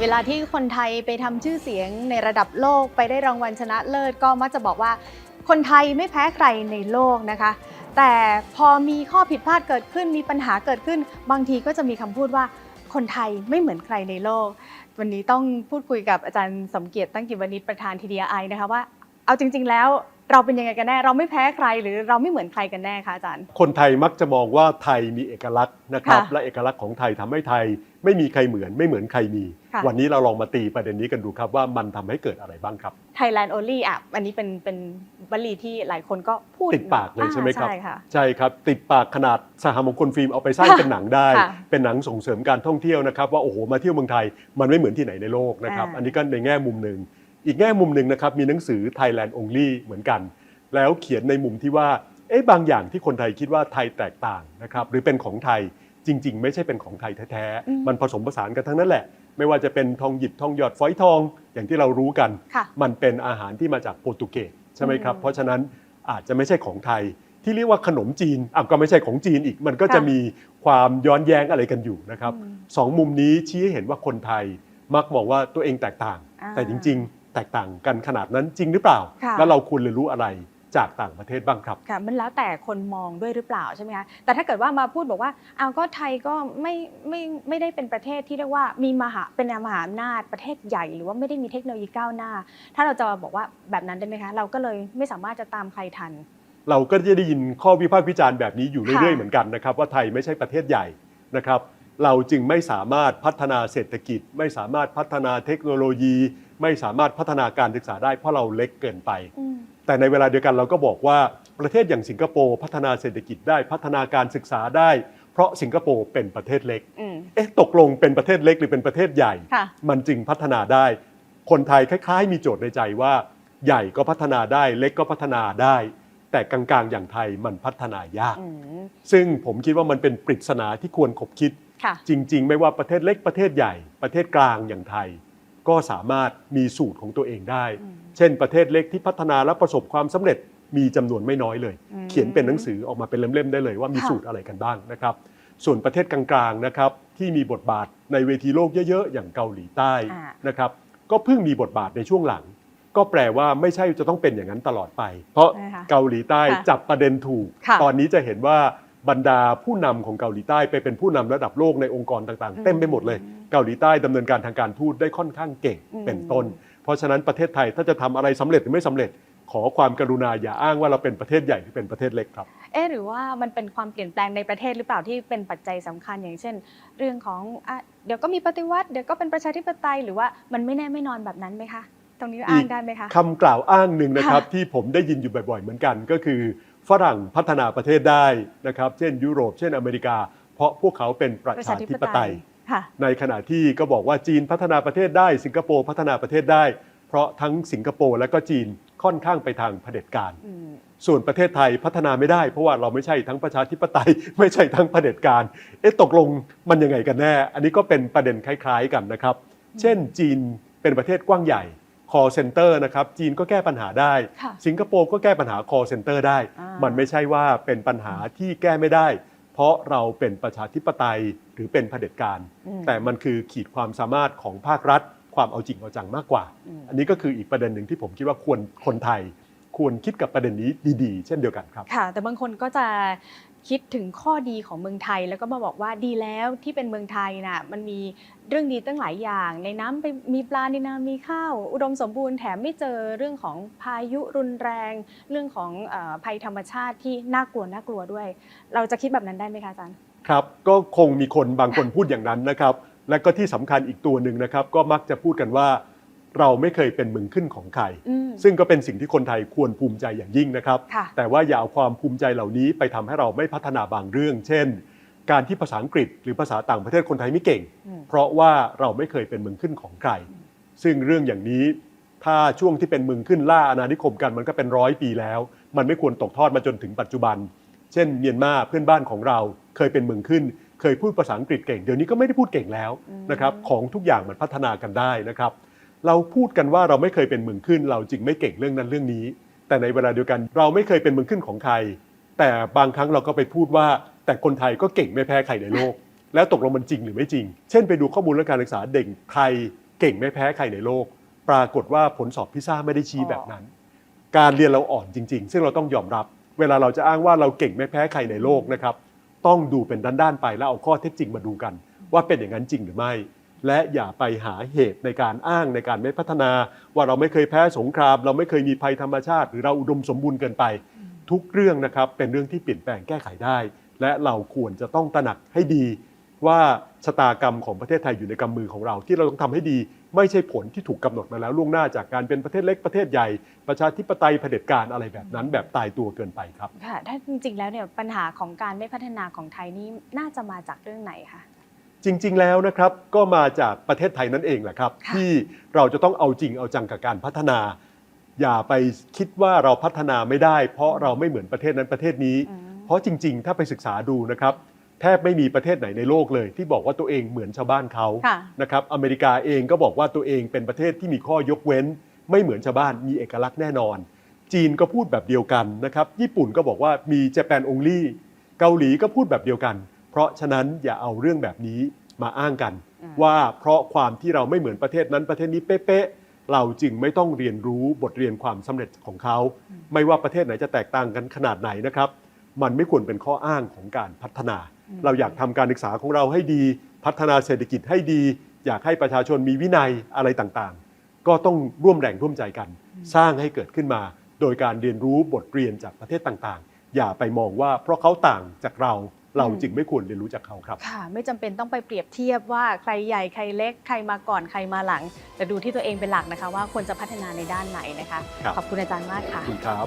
เวลาที่คนไทยไปทำชื่อเสียงในระดับโลกไปได้รางวัลชนะเลิศ ก็มักจะบอกว่าคนไทยไม่แพ้ใครในโลกนะคะ แต่พอมีข้อผิดพลาดเกิดขึ้นมีปัญหาเกิดขึ้น บางทีก็จะมีคำพูดว่าคนไทยไม่เหมือนใครในโลก วันนี้ต้องพูดคุยกับอาจารย์สมเกียรติตั้งกิจวณิชประธานทีดีไอนะคะว่าเอาจริง ๆ แล้ว เราเป็นยังไงกันแน่ เราไม่แพ้ใครหรือเราไม่เหมือนใครกันแน่คะอาจารย์ คนไทยมักจะมองว่าไทยมีเอกลักษณ์นะครับค่ะและเอกลักษณ์ของไทยทำให้ไทยไม่มีใครเหมือนไม่เหมือนใครมี ค่ะ วันนี้เราลองมาตีประเด็นนี้กันดูครับว่ามันทำให้เกิดอะไรบ้างครับ Thailand only อะอันนี้เป็นเป็นวลีที่หลายคนก็พูดติดปากเลยใช่ไหมครับ อ่าใช่ค่ะ ใช่ครับติดปากขนาดสหมงคลฟิล์มเอาไปสร้างค่ะเป็นหนังได้ ค่ะเป็นหนังส่งเสริมการท่องเที่ยวนะครับ ว่าโอ้โหมาเที่ยวเมืองไทยมันไม่เหมือนที่ไหนในโลกนะครับ อ่า อันนี้ก็ในแง่มุมหนึ่ง อีกแง่มุมหนึ่งนะครับมีหนังสือ Thailand Only เหมือนกัน แล้วเขียนในมุมที่ว่าเอ๊ะบางอย่างที่คนไทยคิดว่าไทยแตกต่างนะครับหรือเป็นของไทยจริง ๆ ไม่ใช่เป็นของไทยแท้อืมๆมันผสมผสานกันทั้งนั้นแหละ ไม่ว่าจะเป็นทองหยิบทองหยอดฝอยทองอย่างที่เรารู้กันค่ะมันเป็นอาหารที่มาจากโปรตุเกสใช่ไหมครับอืมเพราะฉะนั้นอาจจะไม่ใช่ของไทยที่เรียกว่าขนมจีนอะก็ไม่ใช่ของจีนอีก มันก็จะค่ะมีความย้อนแย้งอะไรกันอยู่นะครับอืมสองมุมนี้ชี้ให้เห็นว่าคนไทยมักมองว่าตัวเองแตกต่างอ่าแต่จริง ๆ แตกต่างกันขนาดนั้นจริงหรือเปล่า ค่ะ แล้วเราควรเรียนรู้อะไรจากต่างประเทศบ้างครับ ค่ะมันแล้วแต่คนมองด้วยหรือเปล่าใช่ไหมคะแต่ถ้าเกิดว่ามาพูดบอกว่าเอาวก็ไทยก็ไม่ไม่ไม่ได้เป็นประเทศที่เรียกว่ามีมหาเป็นมหาอำนาจประเทศใหญ่หรือว่าไม่ได้มีเทคโนโลยีก้าวหน้า ถ้าเราจะบอกว่าแบบนั้นได้ไหมคะเราก็เลยไม่สามารถจะตามใครทัน เราก็จะได้ยินข้อวิพากษ์วิจารณ์แบบนี้อยู่เรื่อยค่ะๆเหมือนกันนะครับว่าไทยไม่ใช่ประเทศใหญ่นะครับ เราจึงไม่สามารถพัฒนาเศรษฐกิจ ไม่สามารถพัฒนาเทคโนโลยี ไม่สามารถพัฒนาการศึกษาได้เพราะเราเล็กเกินไปอืมแต่ในเวลาเดียวกันเราก็บอกว่าประเทศอย่างสิงคโปร์พัฒนาเศรษฐกิจได้พัฒนาการศึกษาได้ เพราะสิงคโปร์เป็นประเทศเล็กอืมเอ๊ะตกลงเป็นประเทศเล็กหรือเป็นประเทศใหญ่ค่ะมันจึงพัฒนาได้ คนไทยคล้าย ๆ มีโจทย์ในใจว่า ใหญ่ก็พัฒนาได้เล็กก็พัฒนาได้ แต่กลางๆอย่างไทยมันพัฒนายากอืมซึ่งผมคิดว่ามันเป็นปริศนาที่ควรขบคิดค่ะ จริง ๆ ไม่ว่าประเทศเล็กประเทศใหญ่ ประเทศกลางอย่างไทย ก็สามารถมีสูตรของตัวเองได้อืมเช่น ประเทศเล็กที่พัฒนาและประสบความสำเร็จมีจำนวนไม่น้อยเลยอืมเขียนเป็นหนังสือออกมาเป็นเล่มๆได้เลยว่ามีค่ะสูตรอะไรกันบ้างนะครับ ส่วนประเทศกลางๆนะครับที่มีบทบาทในเวทีโลกเยอะๆ อย่างเกาหลีใต้อ่านะครับก็เพิ่งมีบทบาทในช่วงหลัง ก็แปลว่าไม่ใช่จะต้องเป็นอย่างนั้นตลอดไป เพราะใช่ค่ะเกาหลีใต้ค่ะจับประเด็นถูกค่ะตอนนี้จะเห็นว่า บรรดาผู้นำของเกาหลีใต้ไปเป็นผู้นำระดับโลกในองค์กรต่างอืมๆเต็มไปหมดเลย เกาหลีใต้ดำเนินการทางการทูตได้ค่อนข้างเก่งอืมเป็นต้น เพราะฉะนั้นประเทศไทยถ้าจะทำอะไรสำเร็จหรือไม่สำเร็จ ขอความกรุณาอย่าอ้างว่าเราเป็นประเทศใหญ่หรือเป็นประเทศเล็กครับ เอ๊ะหรือว่ามันเป็นความเปลี่ยนแปลงในประเทศหรือเปล่าที่เป็นปัจจัยสำคัญอย่างเช่น เรื่องของอะเดี๋ยวก็มีปฏิวัติเดี๋ยวก็เป็นประชาธิปไตยหรือว่ามันไม่แน่ไม่นอนแบบนั้นไหมคะ ตรงนี้อ้างได้ไหมคะคำกล่าวอ้างหนึ่งนะครับค่ะที่ผมได้ยินอยู่บ่อย ๆ เหมือนกันก็คือ ฝรั่งพัฒนาประเทศได้นะครับเช่นยุโรปเช่นอเมริกา เพราะพวกเขาเป็นประชาธิปไตยค่ะในขณะที่ก็บอกว่าจีนพัฒนาประเทศได้ สิงคโปร์พัฒนาประเทศได้ เพราะทั้งสิงคโปร์และก็จีนค่อนข้างไปทางเผด็จการอืมส่วนประเทศไทยพัฒนาไม่ได้ เพราะว่าเราไม่ใช่ทั้งประชาธิปไตย ไม่ใช่ทั้งเผด็จการเอ๊ะตกลงมันยังไงกันแน่ อันนี้ก็เป็นประเด็นคล้าย ๆกันนะครับ เช่นจีนเป็นประเทศกว้างใหญ่ call center นะครับจีนก็แก้ปัญหาได้ค่ะสิงคโปร์ก็แก้ปัญหา call center ได้อ่ามัมันไม่ใช่ว่าเป็นปัญหาที่แก้ไม่ได้ เพราะเราเป็นประชาธิปไตยหรือเป็นเผด็จการอืมแต่มันคือขีดความสามารถของภาครัฐ ความเอาจริงเอาจังมากกว่าอืมอันนี้ก็คืออีกประเด็นหนึ่งที่ผมคิดว่าควรคนไทยควรคิดกับประเด็นนี้ดีๆ เช่นเดียวกันครับ ค่ะ แต่บางคนก็จะ คิดถึงข้อดีของเมืองไทย แล้วก็มาบอกว่าดีแล้วที่เป็นเมืองไทยน่ะมันมีเรื่องดีตั้งหลายอย่าง ในน้ำไปมีปลาในนามีข้าว อุดมสมบูรณ์แถมไม่เจอเรื่องของพายุรุนแรง เรื่องของอภัยธรรมชาติที่น่ากลัวน่ากลัวด้วย เราจะคิดแบบนั้นได้ไหมคะอาจารย์ครับก็คงมีคนบางคนพูดอย่างนั้นนะครับ และก็ที่สำคัญอีกตัวหนึ่งนะครับ ก็มักจะพูดกันว่า เราไม่เคยเป็นเมืองขึ้นของใครอืมซึ่งก็เป็นสิ่งที่คนไทยควรภูมิใจอย่างยิ่งนะครับค่ะแต่ว่าอย่าเอาความภูมิใจเหล่านี้ไปทำให้เราไม่พัฒนาบางเรื่อง เช่น การที่ภาษาอังกฤษ หรือภาษาต่างประเทศคนไทยไม่เก่งอืมเพราะว่าเราไม่เคยเป็นเมืองขึ้นของใคร ซึ่งเรื่องอย่างนี้ ถ้าช่วงที่เป็นเมืองขึ้นล่าอาณานิคมกันมันก็เป็นร้อยปีแล้ว มันไม่ควรตกทอดมาจนถึงปัจจุบัน เช่น เมียนมาเพื่อนบ้านของเราเคยเป็นเมืองขึ้น เคยพูดภาษาอังกฤษเก่ง เดี๋ยวนี้ก็ไม่ได้พูดเก่งแล้วอืมนะครับ ของทุกอย่างมันพัฒนากันได้นะครับ เราพูดกันว่าเราไม่เคยเป็นเมืองขึ้น เราจึงไม่เก่งเรื่องนั้นเรื่องนี้ แต่ในเวลาเดียวกันเราไม่เคยเป็นเมืองขึ้นของใคร แต่บางครั้งเราก็ไปพูดว่า แต่คนไทยก็เก่งไม่แพ้ใครในโลก แล้วตกลงมันจริงหรือไม่จริง เช่นไปดูข้อมูลเรื่องการศึกษาเด็กไทยเก่งไม่แพ้ใครในโลก ปรากฏว่าผลสอบพิซซ่าไม่ได้ชี้แบบนั้น การเรียนเราอ่อนจริง ๆ ซึ่งเราต้องยอมรับ เวลาเราจะอ้างว่าเราเก่งไม่แพ้ใครในโลกนะครับต้องดูเป็นด้านๆไปแล้วเอาข้อเท็จจริงมาดูกัน ว่าเป็นอย่างนั้นจริงหรือไม่ และอย่าไปหาเหตุในการอ้างในการไม่พัฒนา ว่าเราไม่เคยแพ้สงคราม เราไม่เคยมีภัยธรรมชาติ หรือเราอุดมสมบูรณ์เกินไป ทุกเรื่องนะครับเป็นเรื่องที่เปลี่ยนแปลงแก้ไขได้ และเราควรจะต้องตระหนักให้ดี ว่าชะตากรรมของประเทศไทยอยู่ในกำมือของเรา ที่เราต้องทำให้ดี ไม่ใช่ผลที่ถูกกำหนดมาแล้วล่วงหน้าจากการเป็นประเทศเล็กประเทศใหญ่ ประชาธิปไตยเผด็จการอะไรแบบนั้น แบบตายตัวเกินไปครับค่ะถ้าจริงๆแล้วเนี่ยปัญหาของการไม่พัฒนาของไทยนี่น่าจะมาจากเรื่องไหนคะ จริง ๆ แล้วนะครับก็มาจากประเทศไทยนั่นเองแหละครับ ค่ะ ที่เราจะต้องเอาจริงเอาจังกับการพัฒนา อย่าไปคิดว่าเราพัฒนาไม่ได้ เพราะเราไม่เหมือนประเทศนั้นประเทศนี้ อืมเพราะจริง ๆ ถ้าไปศึกษาดูนะครับ แทบไม่มีประเทศไหนในโลกเลย ที่บอกว่าตัวเองเหมือนชาวบ้านเขาค่ะ นะครับอเมริกาเองก็บอกว่าตัวเองเป็นประเทศที่มีข้อยกเว้น ไม่เหมือนชาวบ้านมีเอกลักษณ์แน่นอน จีนก็พูดแบบเดียวกันนะครับญี่ปุ่นก็บอกว่ามีเจแปนองลี่เกาหลีก็พูดแบบเดียวกัน เพราะฉะนั้นอย่าเอาเรื่องแบบนี้มาอ้างกันอืมว่าเพราะความที่เราไม่เหมือนประเทศนั้นประเทศนี้เป๊ะๆเราจึงไม่ต้องเรียนรู้บทเรียนความสำเร็จของเขา ไม่ว่าประเทศไหนจะแตกต่างกันขนาดไหนนะครับ มันไม่ควรเป็นข้ออ้างของการพัฒนาอืมเราอยากทำการศึกษาของเราให้ดี พัฒนาเศรษฐกิจให้ดี อยากให้ประชาชนมีวินัยอะไรต่างๆ ก็ต้องร่วมแรงร่วมใจกัน สร้างให้เกิดขึ้นมา โดยการเรียนรู้บทเรียนจากประเทศต่างๆ อย่าไปมองว่าเพราะเขาต่างจากเรา เราจึงไม่ควรเรียนรู้จากเขาครับ ค่ะ ไม่จำเป็นต้องไปเปรียบเทียบว่าใครใหญ่ใครเล็กใครมาก่อนใครมาหลัง แต่ดูที่ตัวเองเป็นหลักนะคะ ว่าควรจะพัฒนาในด้านไหนนะคะ ครับ ขอบคุณอาจารย์มากค่ะ ขอบคุณครับ